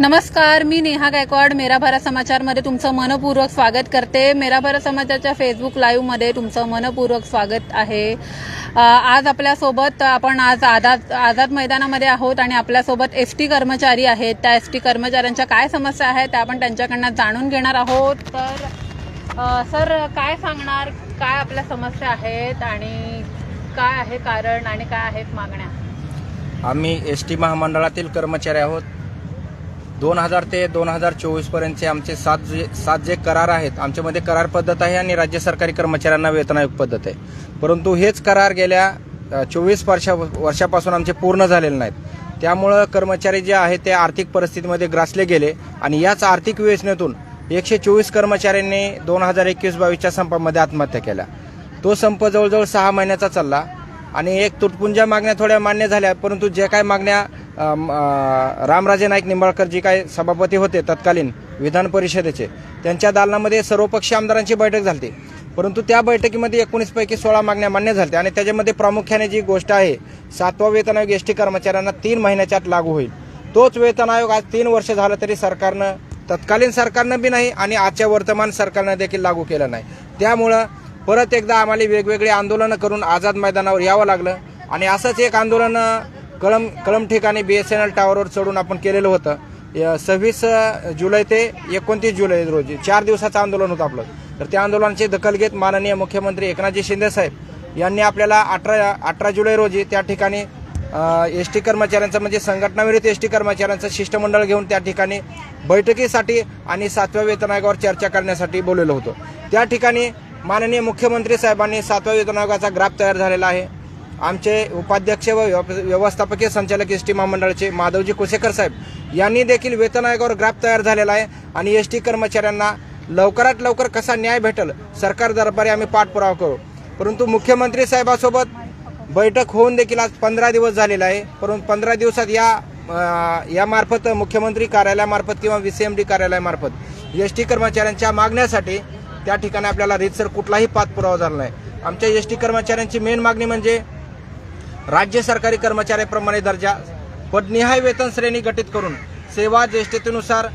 नमस्कार मी नेहा गायकवाड मेरा भारत समाचारमध्ये तुमचं मनपूर्वक स्वागत करते. मेरा भारत समाचारच्या फेसबुक लाईव्हमध्ये तुमचं मनपूर्वक स्वागत आहे. आज आपल्यासोबत आपण आज आझाद आझाद मैदानामध्ये आहोत आणि आपल्यासोबत एस टी कर्मचारी आहेत. त्या एस टी कर्मचाऱ्यांच्या काय समस्या आहेत त्या आपण त्यांच्याकडनं जाणून घेणार आहोत. तर सर काय सांगणार? काय आपल्या समस्या आहेत आणि काय आहे कारण आणि काय आहेत मागण्या? आम्ही एस टी महामंडळातील कर्मचारी आहोत. दोन हजार ते दोन हजार चोवीसपर्यंतचे आमचे सात जे सात जे करार आहेत आमच्यामध्ये करार पद्धत आहे आणि राज्य सरकारी कर्मचाऱ्यांना वेतनायोग पद्धत आहे. परंतु हेच करार गेल्या चोवीस वर्षा वर्षापासून आमचे पूर्ण झालेले नाहीत. त्यामुळं कर्मचारी जे आहेत ते आर्थिक परिस्थितीमध्ये ग्रासले गेले आणि याच आर्थिक योजनेतून एकशे चोवीस कर्मचाऱ्यांनी दोन हजार एकवीस बावीसच्या संपामध्ये आत्महत्या केल्या. तो संप जवळजवळ सहा महिन्याचा चालला. आणि एक तुटपुंजा मागण्या थोड्या मान्य झाल्या परंतु जे काय मागण्या रामराजे नाईक निंबाळकर जी काय सभापती होते तत्कालीन विधान परिषदेचे त्यांच्या दालनामध्ये सर्वपक्षीय आमदारांची बैठक झाली परंतु त्या बैठकीमध्ये एकोणीसपैकी सोळा मागण्या मान्य झाल्या आणि त्याच्यामध्ये प्रामुख्याने जी गोष्ट आहे सातवा वेतन आयोग एस टी कर्मचाऱ्यांना तीन महिन्याच्या आत लागू होईल. तोच वेतन आयोग आज तीन वर्ष झालं तरी सरकारनं तत्कालीन सरकारनं बी नाही आणि आजच्या वर्तमान सरकारनं देखील लागू केलं नाही. त्यामुळं परत एकदा आम्हाला वेगवेगळे आंदोलनं करून आझाद मैदानावर यावं लागलं. आणि असंच एक आंदोलन कळम कळम ठिकाणी बी एस एन एल टावरवर चढून आपण केलेलं होतं. सव्वीस जुलै ते एकोणतीस जुलै रोजी चार दिवसाचं आंदोलन होतं आपलं. तर त्या आंदोलनाची दखल घेत माननीय मुख्यमंत्री एकनाथजी शिंदे साहेब यांनी आपल्याला अठरा अठरा जुलै रोजी त्या ठिकाणी एस टी कर्मचाऱ्यांचं म्हणजे संघटनाविरुद्ध एस टी कर्मचाऱ्यांचं शिष्टमंडळ घेऊन त्या ठिकाणी बैठकीसाठी आणि सातव्या वेतन आयोगावर चर्चा करण्यासाठी बोललेलं होतं. त्या ठिकाणी माननीय मुख्यमंत्री साहेबांनी सातव्या वेतन आयोगाचा ग्राफ तयार झालेला आहे. आमचे उपाध्यक्ष व व्यव- व्यवस्थापकीय संचालक एस टी महामंडळाचे माधवजी कुसेकर साहेब यांनी देखील वेतन आयोगावर ग्राफ तयार झालेला आहे आणि एस टी कर्मचाऱ्यांना लवकरात लवकर कसा न्याय भेटल सरकार दरबारी आम्ही पाठपुरावा करू. परंतु मुख्यमंत्री साहेबासोबत बैठक होऊन देखील आज पंधरा दिवस झालेला आहे. परंतु पंधरा दिवसात या यामार्फत मुख्यमंत्री कार्यालयामार्फत किंवा व्ही सी एम डी कार्यालयामार्फत एस टी कर्मचाऱ्यांच्या मागण्यासाठी त्या ठिकाणी आपल्याला रीतसर कुठलाही पाठपुरावा झाला नाही. आमच्या एस टी कर्मचाऱ्यांची मेन मागणी म्हणजे राज्य सरकारी कर्मचाऱ्याप्रमाणे दर्जा पदनिहाय वेतन श्रेणी गठीत करून सेवा ज्येष्ठतेनुसार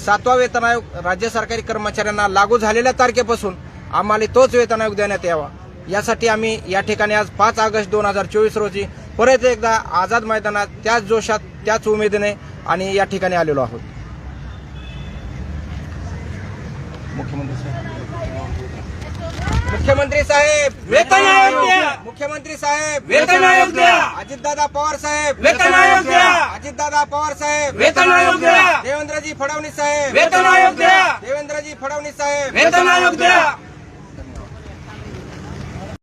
सातवा वेतन आयोग राज्य सरकारी कर्मचाऱ्यांना लागू झालेल्या तारखेपासून आम्हाला तोच वेतन आयोग देण्यात यावा. यासाठी आम्ही या ठिकाणी आज पाच ऑगस्ट दोन हजार चोवीस रोजी परत एकदा आझाद मैदानात त्याच जोशात त्याच उमेदीने आणि या ठिकाणी आलेलो आहोत. मुख्यमंत्री साहेब मुख्यमंत्री साहेब वेतन आयोग द्या. मुख्यमंत्री साहेब वेतन आयोग द्या. अजितदादा पवार साहेब वेतन आयोग द्या. अजितदादा पवार साहेब वेतन आयोग द्या. देवेंद्रजी फडणवीस साहेब वेतन आयोग द्या. देवेंद्रजी फडणवीस साहेब वेतन आयोग द्या.